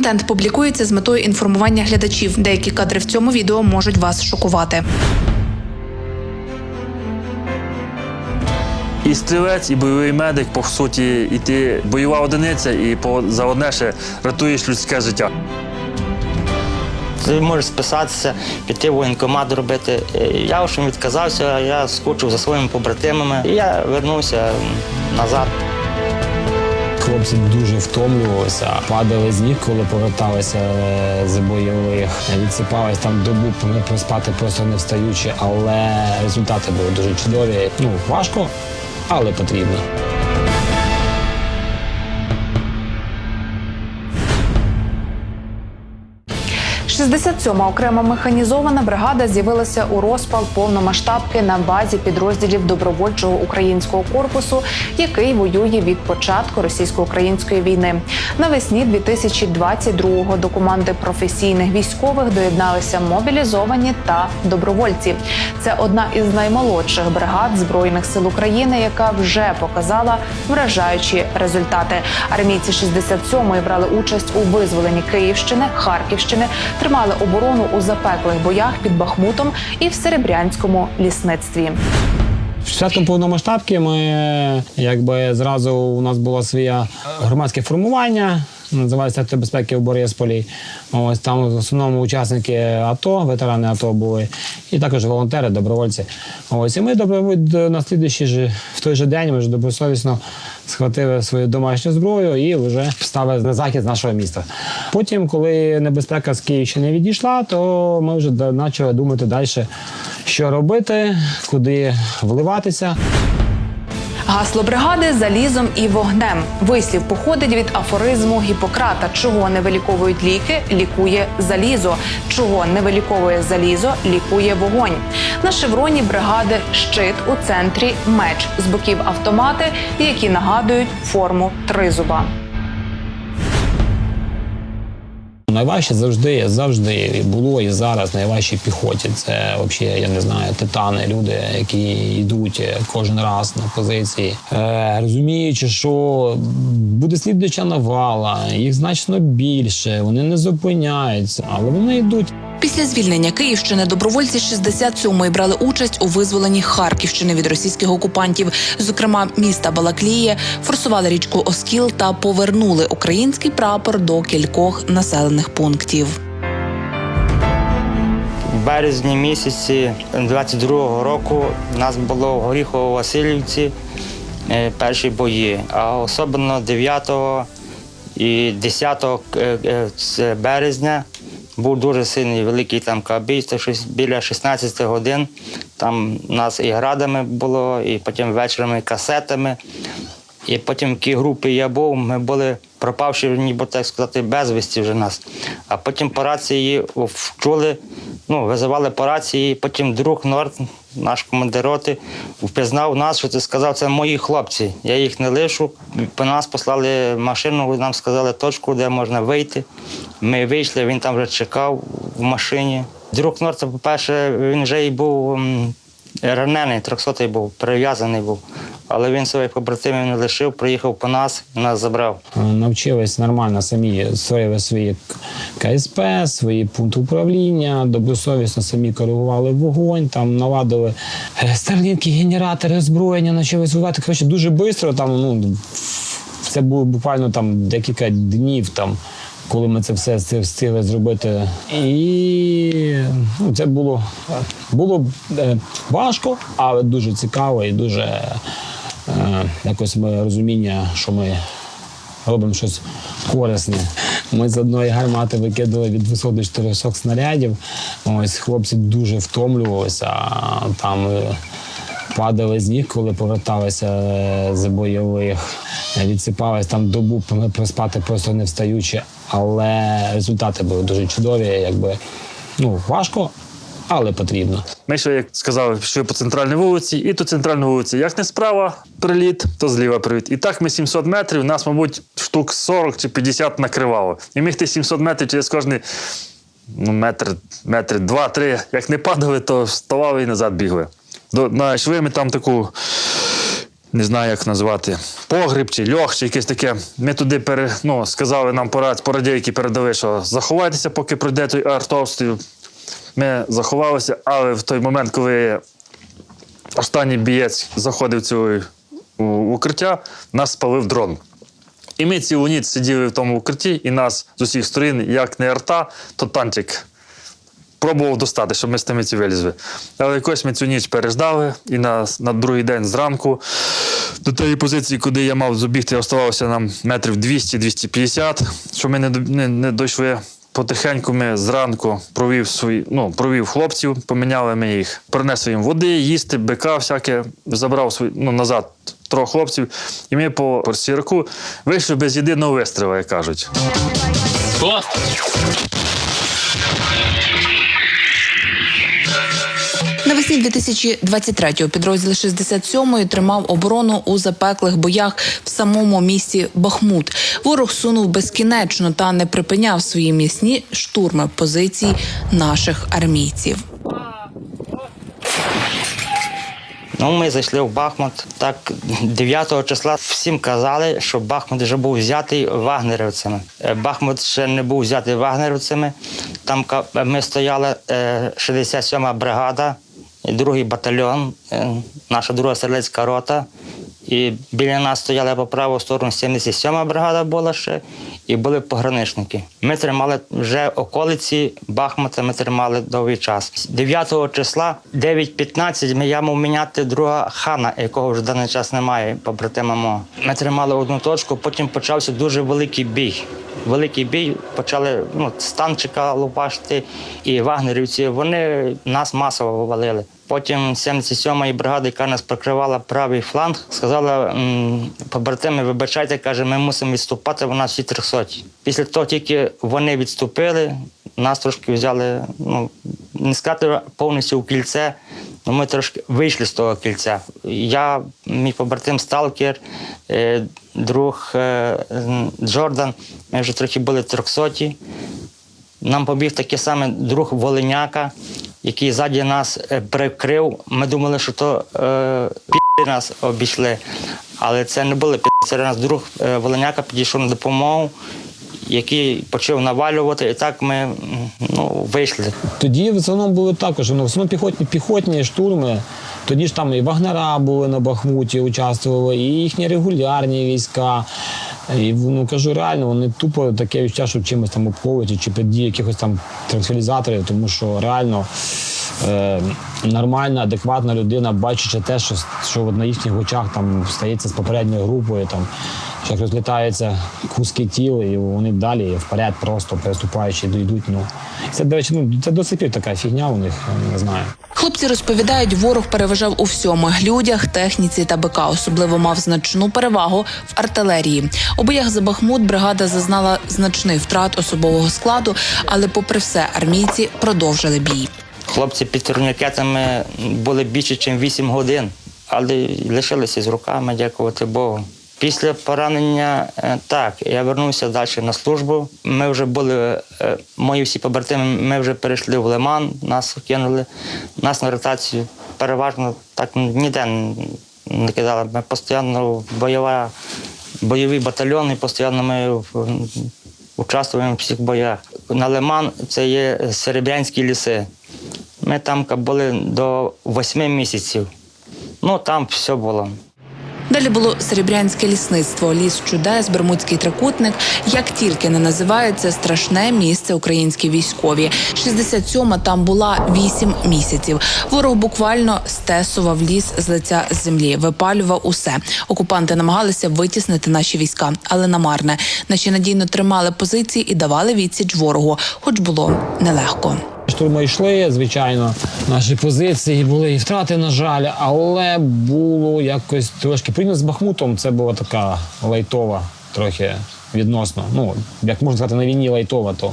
Контент публікується з метою інформування глядачів. Деякі кадри в цьому відео можуть вас шокувати. І стрілець, і бойовий медик, по суті, і ти бойова одиниця, і по за одне ще рятуєш людське життя. Ти можеш списатися, піти в воєнкомат робити. Е, Я в общем, відказався, я скучив за своїми побратимами. І я вернувся назад. Хлопці дуже втомлювалися, падали з ніг, коли поверталися е, з бойових. Відсипались там добу проспати просто не встаючи, але результати були дуже чудові. Ну важко, але потрібно. 67-ма окрема механізована бригада з'явилася у розпал повномасштабки на базі підрозділів добровольчого українського корпусу, який воює від початку російсько-української війни. Навесні 2022-го до команди професійних військових доєдналися мобілізовані та добровольці. Це одна із наймолодших бригад збройних сил України, яка вже показала вражаючі результати. Армійці 67-ї брали участь у визволенні Київщини, Харківщини, тримали оборону у запеклих боях під Бахмутом і в Серебрянському лісництві. Початком повномасштабки ми якби зразу у нас було своє громадське формування. Називається «Сектор безпеки в Борисполі. Ось там в основному учасники АТО, ветерани АТО були, і також волонтери, добровольці. Ось і ми на слідуючий же в той же день ми вже добросовісно схватили свою домашню зброю і вже вставили на захід нашого міста. Потім, коли небезпека з Київщини відійшла, то ми вже почали думати далі, що робити, куди вливатися. Гасло бригади залізом і вогнем. Вислів походить від афоризму Гіппократа. Чого не виліковують ліки, лікує залізо. Чого не виліковує залізо, лікує вогонь. На шевроні бригади щит у центрі меч з боків автомати, які нагадують форму тризуба. Найважче завжди, завжди було і зараз найважчі піхоті. Це взагалі, я не знаю, титани, люди, які йдуть кожен раз на позиції, е, розуміючи, що буде слідуюча навала, їх значно більше, вони не зупиняються, але вони йдуть. Після звільнення Київщини добровольці 67-ї брали участь у визволенні Харківщини від російських окупантів, зокрема міста Балакліє, форсували річку Оскіл та повернули український прапор до кількох населених пунктів. В березні місяці 22-го року нас було в Горіхово-Васильівці е, перші бої, а особливо 9 і 10 е, е, березня був дуже сильний великий там кабій, це щось біля 16 годин. Там нас і градами було, і потім вечорами касетами. І потім в тій групі я був, ми були пропавши, ніби так сказати, безвісті вже нас. А потім по рації вчули, ну, визивали по рації, потім друг Норд, наш командир роти, впізнав нас, що ти сказав, це мої хлопці. Я їх не лишу. По нас послали машину, нам сказали точку, де можна вийти. Ми вийшли, він там вже чекав в машині. Друг Норд, по-перше, він вже і був ранений, 300-й був, прив'язаний був. Але він своїх побратимів не лишив, приїхав по нас нас забрав. Е, навчились нормально самі створили свої КСП, свої пункти управління, добросовісно самі коригували вогонь, там наладили е, старлінки, генератори, озброєння, почали звивати. Коротше, дуже швидко. Там, ну, це було буквально там декілька днів. Там, коли ми це все встигли зробити. І ну, це було, було е, важко, але дуже цікаво і дуже якось розуміння, що ми робимо щось корисне. Ми з одної гармати викидали від 200 до 400 снарядів. Ось хлопці дуже втомлювалися. Там е, падали з ніг, коли поверталися е, з бойових. Відсипались там добу проспати просто не встаючи. Але результати були дуже чудові. Якби ну важко, але потрібно. Ми ще, як сказав, пішли по центральній вулиці, і то центральна вулиця. Як не справа приліт, то зліва приліт. І так ми 700 метрів, нас, мабуть, штук 40 чи 50 накривало. І ми тих 700 метрів через кожний ну, метр, метр, два-три. Як не падали, то вставали і назад бігли. До, знайшли ми там таку не знаю, як назвати, погріб чи льох, чи якесь таке. Ми туди пере, ну, сказали нам порад, порадійки передали, що заховайтеся, поки пройде той артобстріл. Ми заховалися, але в той момент, коли останній бієць заходив цю укриття, нас спалив дрон. І ми цілу ніч сиділи в тому укритті, і нас з усіх сторін, як не арта, то танчик пробував достати, щоб ми з тими ці вилізли. Але якось ми цю ніч переждали, і на, на другий день зранку до тієї позиції, куди я мав забігти, оставалося нам метрів 200-250, щоб ми не, не, не дійшли. Потихеньку ми зранку провів свої, ну, провів хлопців, поміняли ми їх, принесли їм води, їсти, бика, всяке, забрав свої, ну, назад трьох хлопців. І ми по, сірку вийшли без єдиного вистріла, як кажуть. Навесні 2023-го підрозділ 67-ї тримав оборону у запеклих боях в самому місті Бахмут. Ворог сунув безкінечно та не припиняв свої м'ясні штурми позицій наших армійців. Ну, ми зайшли в Бахмут. Так, 9 числа всім казали, що Бахмут вже був взятий вагнерівцями. Е, Бахмут ще не був взятий вагнерівцями. Там ми стояли е, 67-ма бригада, і другий батальйон, е, наша друга стрілецька рота. І біля нас стояла по праву сторону 77-ма бригада була ще, і були пограничники. Ми тримали вже околиці Бахмута, ми тримали довгий час. 9 числа 9.15 ми я мав міняти друга хана, якого вже даний час немає, побратима мого. Ми тримали одну точку, потім почався дуже великий бій. Великий бій почали ну, з танчика лупашити, і вагнерівці вони нас масово валили. Потім 77-ї бригади, яка нас прикривала правий фланг, сказала побратими, вибачайте, каже, ми мусимо відступати, у нас всі 300. Після того тільки вони відступили, нас трошки взяли, ну не сказати повністю у кільце. Ну, ми трошки вийшли з того кільця. Я, мій побратим Сталкер, е, друг е, Джордан, ми вже трохи були трьохсоті. Нам побіг такий самий друг Волиняка, який ззаді нас е, прикрив. Ми думали, що то е, пі нас обійшли. Але це не були пі. Це нас друг е, Волиняка підійшов на допомогу, який почав навалювати, і так ми ну, вийшли. Тоді в основному були також ну, в основному піхотні, піхотні штурми. Тоді ж там і Вагнера були на Бахмуті, участвували, і їхні регулярні війська. І ну кажу, реально, вони тупо таке відчуття, що чимось там обховують, чи під якихось там транквілізаторів, тому що реально е, нормальна, адекватна людина, бачачи те, що, що от на їхніх очах там стається з попередньою групою, там як розлітаються куски тіл, і вони далі вперед просто переступаючи дійдуть. Ну це до речі, ну це до така фігня у них, не знаю. Хлопці розповідають, ворог переважав у всьому людях, техніці та БК. Особливо мав значну перевагу в артилерії. У боях за Бахмут бригада зазнала значний втрат особового складу, але, попри все, армійці продовжили бій. Хлопці під турнікетами були більше, ніж 8 годин, але лишилися з руками, дякувати Богу. Після поранення, е, так, я вернувся далі на службу. Ми вже були, е, мої всі побратими, ми вже перейшли в Лиман, нас кинули, нас на ротацію переважно так ніде не кидали. Ми постійно бойова, бойовий батальйон, і постійно ми участвуємо в всіх боях. На Лиман це є серебрянські ліси. Ми там були до восьми місяців. Ну там все було. Далі було серебрянське лісництво, ліс чудес, Бермудський трикутник. Як тільки не називається страшне місце українські військові. 67-ма там була 8 місяців. Ворог буквально стесував ліс з лиця землі, випалював усе. Окупанти намагалися витіснити наші війська, але намарне. Наші надійно тримали позиції і давали відсіч ворогу, хоч було нелегко. Штурми йшли, звичайно, наші позиції були і втрати, на жаль, але було якось трошки порівняно з Бахмутом. Це була така лайтова, трохи відносно. Ну, як можна сказати, на війні лайтова, то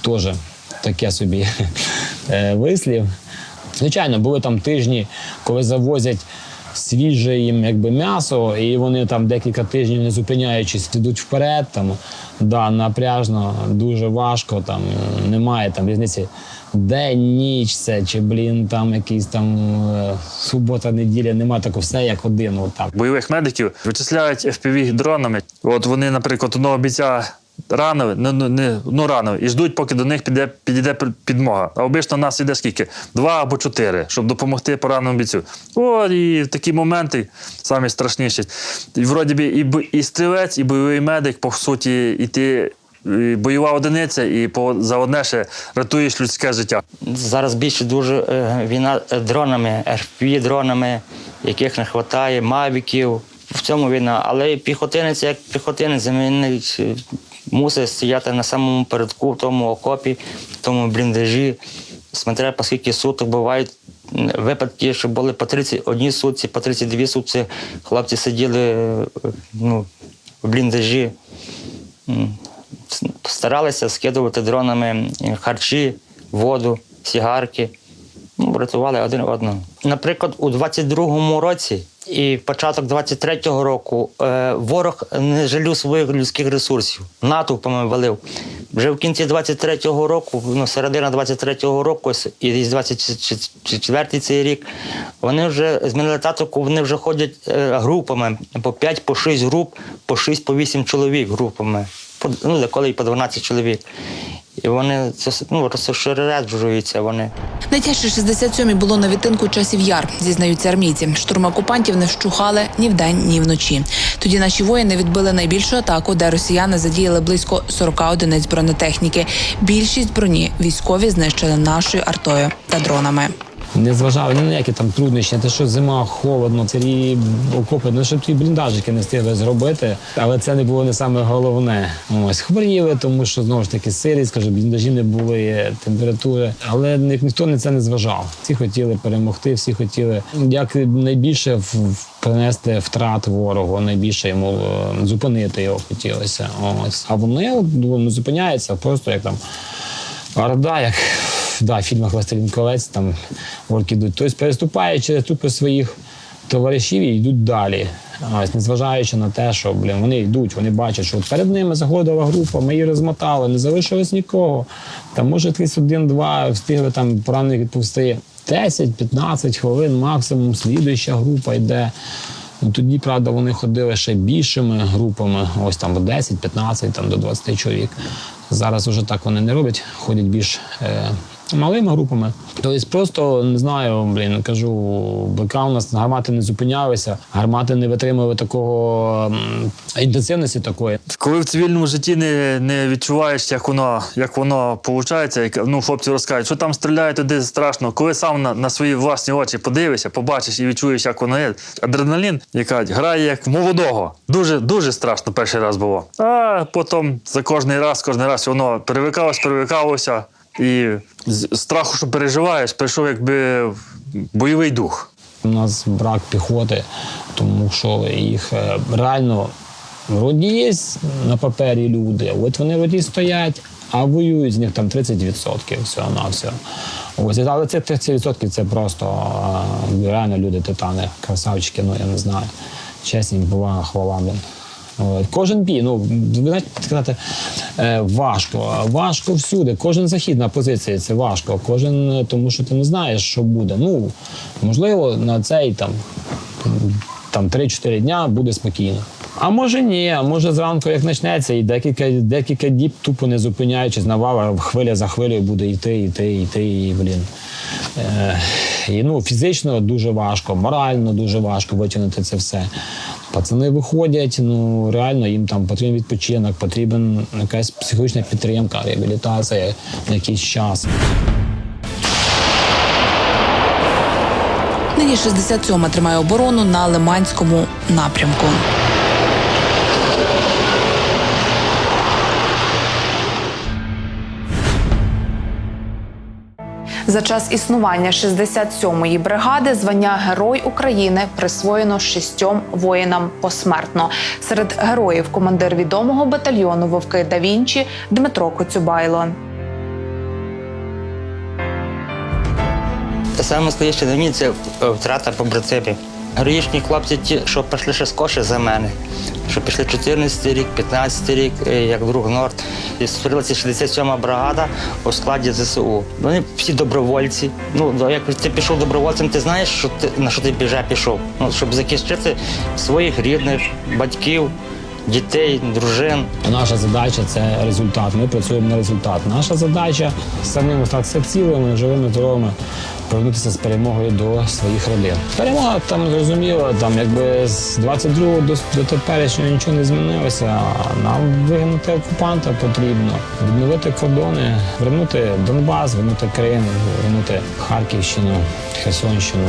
теж таке собі е, вислів. Звичайно, були там тижні, коли завозять свіже їм якби м'ясо, і вони там декілька тижнів не зупиняючись йдуть вперед. Там Да, напряжно, дуже важко. Там немає там різниці день, ніч це, чи блін, там якийсь там е, субота, неділя, немає такого все як один. От так. бойових медиків вичисляють FPV дронами. От вони, наприклад, одного бійця ранили, ну, ну, не, ну ранили, і ждуть, поки до них піде, підійде підмога. А обично в нас іде скільки? Два або чотири, щоб допомогти пораненому бійцю. О, і такі моменти самі страшніші. І вроді би і, і стрілець, і бойовий медик, по суті, і ти. Бойова одиниця, і по за одне ще рятуєш людське життя. Зараз більше дуже е, війна е, дронами, rpv дронами, яких не вистачає, мавіків. В цьому війна. Але піхотинець, як піхотинець, він е, мусить стояти на самому передку, в тому окопі, в тому бліндажі. Смотря по скільки суток бувають випадки, що були по 31 сутці, по 32 сутці. Хлопці сиділи ну, в бліндажі. Старалися скидувати дронами е, харчі, воду, сігарки. Ну, врятували один одного. Наприклад, у 22-му році і початок 23-го року е, ворог не жалів своїх людських ресурсів. Натовпами валив. Вже в кінці 23-го року, ну, середина 23-го року і десь 24-й цей рік, вони вже змінили тактику, вони вже ходять е, групами по 5, по 6 груп, по 6, по 8 чоловік групами. Ну, деколи і по 12 чоловік. І вони це ну, розширяджуються вони. Найтяжче 67-й було на відтинку часів яр, зізнаються армійці. Штурм окупантів не вщухали ні вдень, ні вночі. Тоді наші воїни відбили найбільшу атаку, де росіяни задіяли близько 40 одиниць бронетехніки. Більшість броні військові знищили нашою артою та дронами. Не зважав ні на які там труднощі, те, що зима, холодно, ці окопи, ну щоб ті бліндажики не встигли зробити. Але це не було не саме головне. Ось хворіли, тому що знову ж таки сирість, скажу, бліндажі не були, температури. Але ні- ніхто на це не зважав. Всі хотіли перемогти, всі хотіли як найбільше принести втрат ворогу, найбільше йому е, зупинити його хотілося. Ось. А вони ну, не зупиняються, просто як там. Орда, як да, фільмах «Властелін колець, там орки йдуть. Тобто переступає через трупи своїх товаришів і йдуть далі. Ось, незважаючи на те, що блін, вони йдуть, вони бачать, що от перед ними заходила група, ми її розмотали, не залишилось нікого. Там, може, якийсь один-два встигли там поранених відповсти. 10-15 хвилин максимум, слідуюча група йде. Ну, тоді, правда, вони ходили ще більшими групами, ось там 10-15, там до 20 чоловік. Зараз вже так вони не роблять, ходять більш е, малими групами. Тобто просто не знаю, блін, кажу, БК у нас гармати не зупинялися, гармати не витримували такого інтенсивності такої. Коли в цивільному житті не, не відчуваєш, як воно, як воно виходить, як ну, хлопці розкажуть, що там стріляють туди страшно. Коли сам на, на свої власні очі подивишся, побачиш і відчуєш, як воно є. Адреналін, яка грає як молодого. Дуже дуже страшно перший раз було. А потім за кожний раз, кожен раз воно перевикалось, перевикалося. І з страху, що переживаєш, прийшов якби бойовий дух. У нас брак піхоти, тому що їх е, реально вроді є на папері люди, от вони вроді стоять, а воюють з них там 30% всього на все. Ось, але це 30% це просто е, реально люди титани, красавчики, ну я не знаю. Чесні, була хвала. Кожен бій, ну знаєте, сказати, е, важко. Важко всюди. Кожен захід на позиції це важко. Кожен, е, тому що ти не знаєш, що буде. Ну, можливо, на цей там, там 3-4 дня буде спокійно. А може ні, а може зранку як почнеться, і декілька, декілька діб тупо не зупиняючись, навала хвиля за хвилею буде йти, йти, йти, і блін. Е, і, ну, фізично дуже важко, морально дуже важко витягнути це все. Пацани виходять, ну реально їм там потрібен відпочинок, потрібен якась психологічна підтримка, реабілітація на якийсь час. Нині 67-ма тримає оборону на Лиманському напрямку. За час існування 67-ї бригади звання Герой України присвоєно шістьом воїнам посмертно. Серед героїв командир відомого батальйону Вовки да Вінчі Дмитро Коцюбайло. Саме стоїще на мені це втрата побратимів. Героїчні хлопці ті, що пішли ще скоше за мене, що пішли 14 рік, 15 рік, е, як друг Норд. І створилася 67-ма бригада у складі ЗСУ. Вони всі добровольці. Ну, як ти пішов добровольцем, ти знаєш, що ти, на що ти вже пішов. Ну, щоб захистити своїх рідних, батьків, дітей, дружин. Наша задача це результат. Ми працюємо на результат. Наша задача самим остатися цілими, живими, здоровими, повернутися з перемогою до своїх родин. Перемога там зрозуміло, там якби з 22-го до, до теперішнього нічого не змінилося. Нам вигнати окупанта потрібно, відновити кордони, вернути Донбас, вернути Крим, вернути Харківщину, Херсонщину.